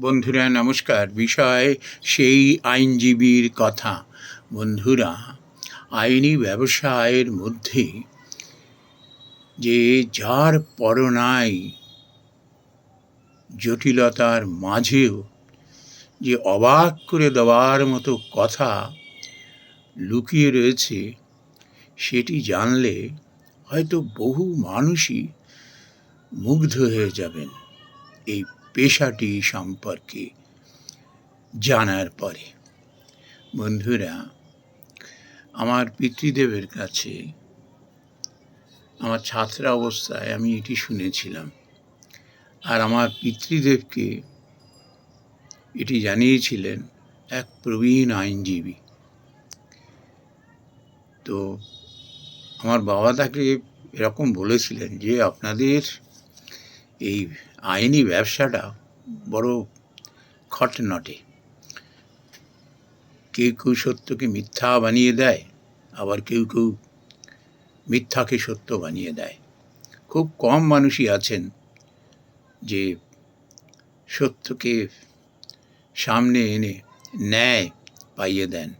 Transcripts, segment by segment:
বন্ধুরা, নমস্কার। বিষয় সেই আইনজীবীর কথা। বন্ধুরা, আইনি ব্যবসায়ের মধ্যে যে যার পরনাই জটিলতার মাঝেও যে অবাক করে দেওয়ার মতো কথা লুকিয়ে রয়েছে, সেটি জানলে হয়তো বহু মানুষই মুগ্ধ হয়ে যাবেন এই পেশাটি সম্পর্কে জানার পরে, বন্ধুরা, আমার পিতৃদেবের কাছে, আমার ছাত্রা অবস্থায় আমি এটি শুনেছিলাম। আর আমার পিতৃদেবকে এটি জানিয়েছিলেন এক প্রবীণ আইনজীবী। তো আমার বাবা তাকে এরকম বলেছিলেন যে, আপনাদের এই আইনি ব্যবসাটা বড় খটনটে কেউ কেউ সত্যকে মিথ্যা বানিয়ে দেয়, আবার কেউ কেউ মিথ্যাকে সত্য বানিয়ে দেয়। খুব কম মানুষই আছেন যে সত্যকে সামনে এনে ন্যায় পাইয়ে দেন।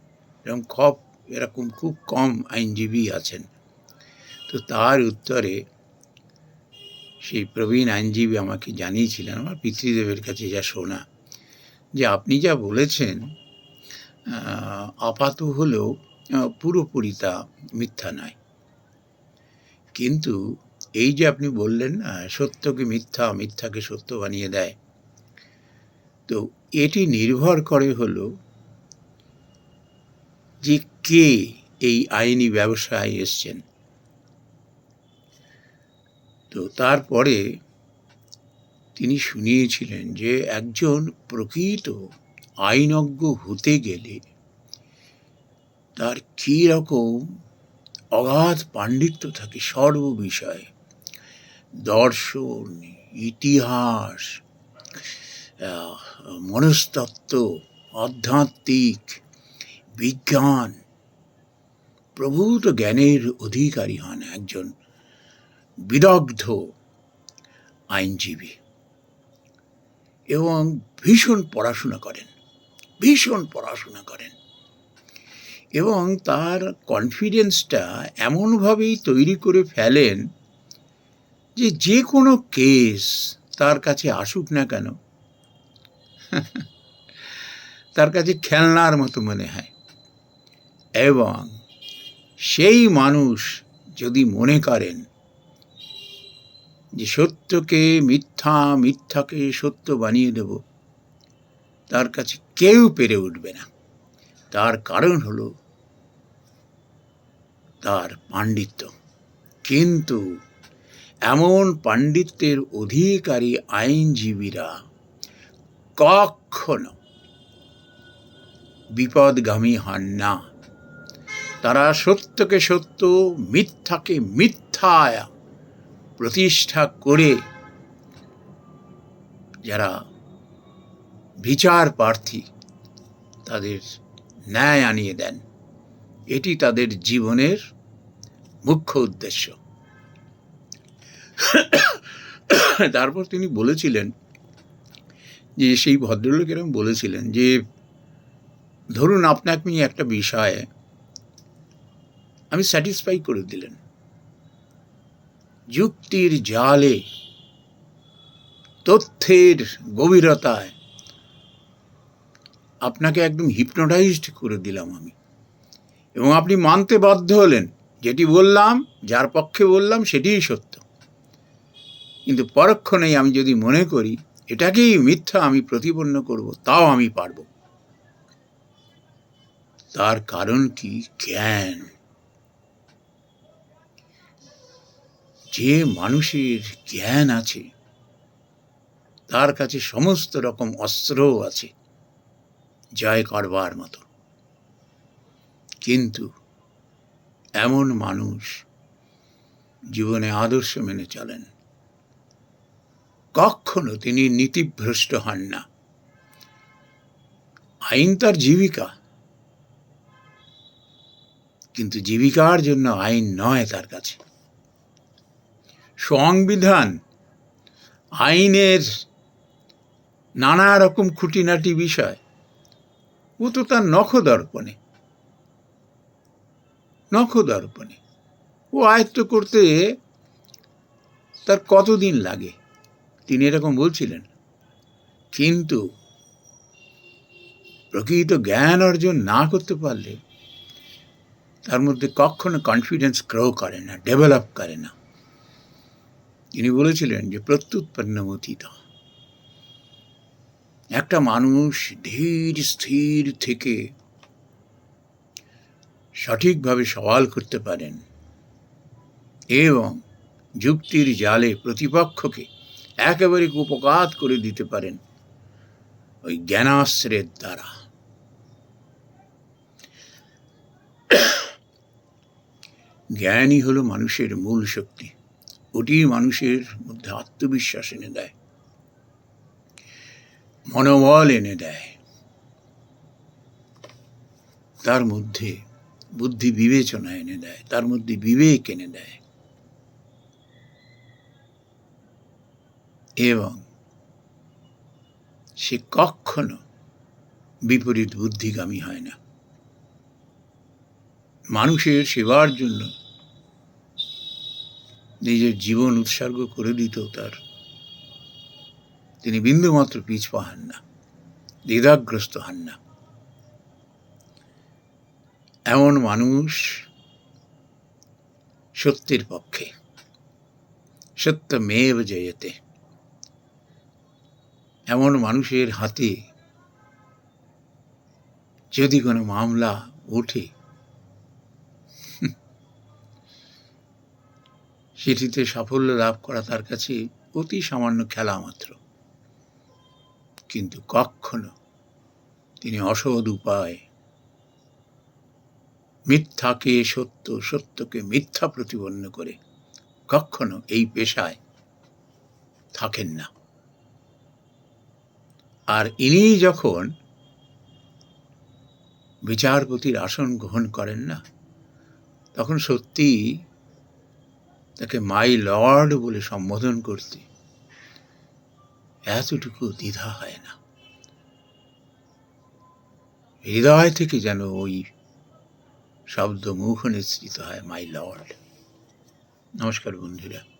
এরকম খুব এরকম খুব কম আইনজীবী আছেন। তো তার উত্তরে সেই প্রবীণ আইনজীবী আমাকে জানিয়েছিলেন, আমার পিতৃদেবের কাছে যা শোনা, যে আপনি যা বলেছেন আপাত হলেও পুরোপুরি তা মিথ্যা নয়। কিন্তু এই যে আপনি বললেন সত্যকে মিথ্যা মিথ্যাকে সত্য বানিয়ে দেয়, তো এটি নির্ভর করে হলো যে কে এই আইনি ব্যবসায় এসছেন। তো তারপরে তিনি শুনিয়েছিলেন যে একজন প্রকৃত আইনজ্ঞ হতে গেলে তার কী রকম অগাধ পাণ্ডিত্য থাকে সর্ব বিষয়ে দর্শন, ইতিহাস মনস্তত্ত্ব, আধ্যাত্মিক, বিজ্ঞান, প্রভূত জ্ঞানের অধিকারী হন একজন বিদগ্ধ আইনজীবী এবং ভীষণ পড়াশোনা করেন, ভীষণ পড়াশোনা করেন এবং তার কনফিডেন্সটা এমনভাবেই তৈরি করে ফেলেন যে যে কোনো কেস তার কাছে আসুক না কেন, তার কাছে খেলনার মতো মনে হয় এবং সেই মানুষ যদি মনে করেন যে সত্যকে মিথ্যা, মিথ্যাকে সত্য বানিয়ে দেব, তার কাছে কেউ পেরে উঠবে না। তার কারণ হলো তার পাণ্ডিত্য। কিন্তু এমন পাণ্ডিত্যের অধিকারী আইনজীবীরা কখনো বিপদগামী হন না। তারা সত্যকে সত্য, মিথ্যাকে মিথ্যায় প্রতিষ্ঠা করে যারা বিচার প্রার্থী তাদের ন্যায় আনিয়ে দেন। এটি তাদের জীবনের মুখ্য উদ্দেশ্য। তারপর তিনি বলেছিলেন যে, সেই ভদ্রলোক এরকম বলেছিলেন যে, ধরুন, আপনাকে আপনি একটা বিষয়ে আমি স্যাটিসফাই করে দিলেন। যুক্তির জালে, তথ্যের গভীরতায়। আপনাকে একদম হিপনোটাইজড করে দিলাম আমি। এবং আপনি মানতে বাধ্য হলেন, যেটি বললাম, যার পক্ষে বললাম, সেটিই সত্য। কিন্তু পরক্ষণেই আমি যদি মনে করি, এটাকেই মিথ্যা আমি প্রতিপন্ন করব, তাও আমি পারব। তার কারণ কি? জ্ঞান। যে মানুষের জ্ঞান আছে, তার কাছে সমস্ত রকম অস্ত্রও আছে, জয় করবার মতো। কিন্তু এমন মানুষ জীবনে আদর্শ মেনে চলেন। কখনো তিনি নীতিভ্রষ্ট হন না। আইন তার জীবিকা। কিন্তু জীবিকার জন্য আইন নয় তার কাছে। সংবিধান, আইনের নানা রকম খুঁটিনাটি বিষয়, ও তো তার নখদর্পণে নখদর্পণে। ও আয়ত্ত করতে তার কতদিন লাগে? তিনি এরকম বলছিলেন। কিন্তু প্রকৃত জ্ঞান অর্জন না করতে পারলে তার মধ্যে কখনো কনফিডেন্স গ্রো করে না ডেভেলপ করে না। তিনি বলেছিলেন যে, প্রত্যুৎপন্নমতীত। একটা মানুষ ধীর, স্থির থেকে সঠিকভাবে সওয়াল করতে পারেন এবং যুক্তির জালে প্রতিপক্ষকে একেবারে উপকাত করে দিতে পারেন ওই জ্ঞানাশ্রের দ্বারা। জ্ঞানই হলো মানুষের মূল শক্তি। ওটি মানুষের মধ্যে আত্মবিশ্বাস এনে দেয়। মনোবল এনে দেয়। তার মধ্যে বুদ্ধি বিবেচনা এনে দেয়, তার মধ্যে বিবেক এনে দেয়। এবং সে কখনো বিপরীত বুদ্ধিগামী হয় না। মানুষের সেবার জন্য নিজের জীবন উৎসর্গ করে দিত তার। তিনি বিন্দুমাত্র পিছ পাহান না, দ্বিধাগ্রস্ত হন না। এমন মানুষ সত্যের পক্ষে সত্য সত্যমেব জয়তে। এমন মানুষের হাতে যদি কোনো মামলা ওঠে সেটিতে সাফল্য লাভ করা তার কাছে অতি সামান্য খেলা মাত্র। কিন্তু কখনো তিনি অসৎ উপায়, মিথ্যাকে সত্য, সত্যকে মিথ্যা প্রতিপন্ন করে কখনো এই পেশায় থাকেন না। আর ইনি যখন বিচারপতির আসন গ্রহণ করেন না, তখন সত্যি তাকে মাই লর্ড বলে সম্বোধন করতে এতটুকু দ্বিধা হয় না। হৃদয় থেকে যেন ওই শব্দ মুখ নিঃসৃত হয়, মাই লর্ড। নমস্কার বন্ধুরা।